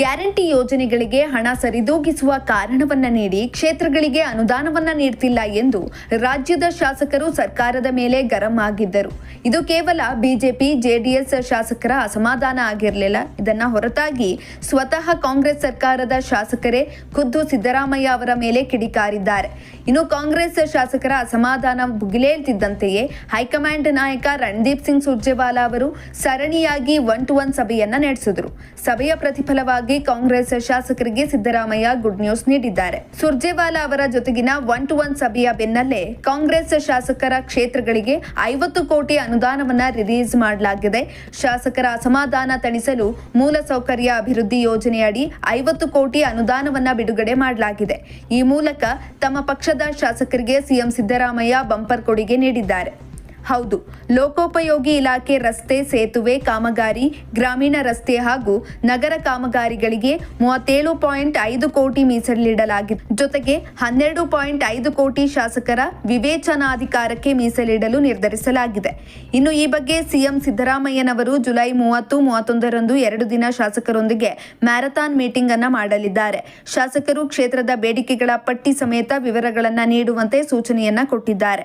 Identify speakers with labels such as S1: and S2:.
S1: Guarantee ಯೋಜನೆಗಳಿಗೆ ಹಣ ಸರಿದೂಗಿಸುವ ಕಾರಣವನ್ನ ನೀಡಿ ಕ್ಷೇತ್ರಗಳಿಗೆ ಅನುದಾನವನ್ನ ನೀಡುತ್ತಿಲ್ಲ ಎಂದು ರಾಜ್ಯದ ಶಾಸಕರು ಸರ್ಕಾರದ ಮೇಲೆ ಗರಂ ಆಗಿದ್ದರು. ಇದು ಕೇವಲ ಬಿಜೆಪಿ, ಜೆಡಿಎಸ್ ಶಾಸಕರ ಅಸಮಾಧಾನ ಆಗಿರಲಿಲ್ಲ. ಇದನ್ನ ಹೊರತಾಗಿ ಸ್ವತಃ ಕಾಂಗ್ರೆಸ್ ಸರ್ಕಾರದ ಶಾಸಕರೇ ಖುದ್ದು ಸಿದ್ದರಾಮಯ್ಯ ಅವರ ಮೇಲೆ ಕಿಡಿಕಾರಿದ್ದಾರೆ. ಇನ್ನು ಕಾಂಗ್ರೆಸ್ ಶಾಸಕರ ಅಸಮಾಧಾನ ಭುಗಿಲೇಳ್ತಿದ್ದಂತೆಯೇ ಹೈಕಮಾಂಡ್ ನಾಯಕ ರಣದೀಪ್ ಸಿಂಗ್ ಸುರ್ಜೇವಾಲಾ ಅವರು ಸರಣಿಯಾಗಿ ಒನ್ ಟು ಒನ್ ಸಭೆಯನ್ನ ನಡೆಸಿದರು. ಸಭೆಯ ಪ್ರತಿಫಲವಾಗಿ ಕಾಂಗ್ರೆಸ್ ಶಾಸಕರಿಗೆ ಸಿದ್ದರಾಮಯ್ಯ ಗುಡ್ ನ್ಯೂಸ್ ನೀಡಿದ್ದಾರೆ. ಸುರ್ಜೇವಾಲಾ ಅವರ ಜೊತೆಗಿನ ಒನ್ ಟು ಒನ್ ಸಭೆಯ ಬೆನ್ನಲ್ಲೇ ಕಾಂಗ್ರೆಸ್ ಶಾಸಕರ ಕ್ಷೇತ್ರಗಳಿಗೆ ಐವತ್ತು ಕೋಟಿ ಅನುದಾನವನ್ನ ರಿಲೀಸ್ ಮಾಡಲಾಗಿದೆ. ಶಾಸಕರ ಅಸಮಾಧಾನ ತಣಿಸಲು ಮೂಲಸೌಕರ್ಯ ಅಭಿವೃದ್ಧಿ ಯೋಜನೆಯಡಿ ಐವತ್ತು ಕೋಟಿ ಅನುದಾನವನ್ನ ಬಿಡುಗಡೆ ಮಾಡಲಾಗಿದೆ. ಈ ಮೂಲಕ ತಮ್ಮ ಪಕ್ಷದ ಶಾಸಕರಿಗೆ ಸಿಎಂ ಸಿದ್ದರಾಮಯ್ಯ ಬಂಪರ್ ಕೊಡುಗೆ ನೀಡಿದ್ದಾರೆ. ಹೌದು. ಲೋಕೋಪಯೋಗಿ ಇಲಾಖೆ ರಸ್ತೆ ಸೇತುವೆ, ಕಾಮಗಾರಿ, ಗ್ರಾಮೀಣ ರಸ್ತೆ ಹಾಗೂ ನಗರ ಕಾಮಗಾರಿಗಳಿಗೆ ಮೂವತ್ತೇಳು ಪಾಯಿಂಟ್ ಐದು ಕೋಟಿ ಮೀಸಲಿಡಲಾಗಿದೆ ಜೊತೆಗೆ ಹನ್ನೆರಡು ಪಾಯಿಂಟ್ ಐದು ಕೋಟಿ ಶಾಸಕರ ವಿವೇಚನಾಧಿಕಾರಕ್ಕೆ ಮೀಸಲಿಡಲು ನಿರ್ಧರಿಸಲಾಗಿದೆ. ಇನ್ನು ಈ ಬಗ್ಗೆ ಸಿಎಂ ಸಿದ್ದರಾಮಯ್ಯನವರು ಜುಲೈ ಮೂವತ್ತು, ಮೂವತ್ತೊಂದರಂದು ಎರಡು ದಿನ ಶಾಸಕರೊಂದಿಗೆ ಮ್ಯಾರಥಾನ್ ಮೀಟಿಂಗ್ ಅನ್ನು ಮಾಡಲಿದ್ದಾರೆ. ಶಾಸಕರು ಕ್ಷೇತ್ರದ ಬೇಡಿಕೆಗಳ ಪಟ್ಟಿ ಸಮೇತ ವಿವರಗಳನ್ನು ನೀಡುವಂತೆ ಸೂಚನೆಯನ್ನ ಕೊಟ್ಟಿದ್ದಾರೆ.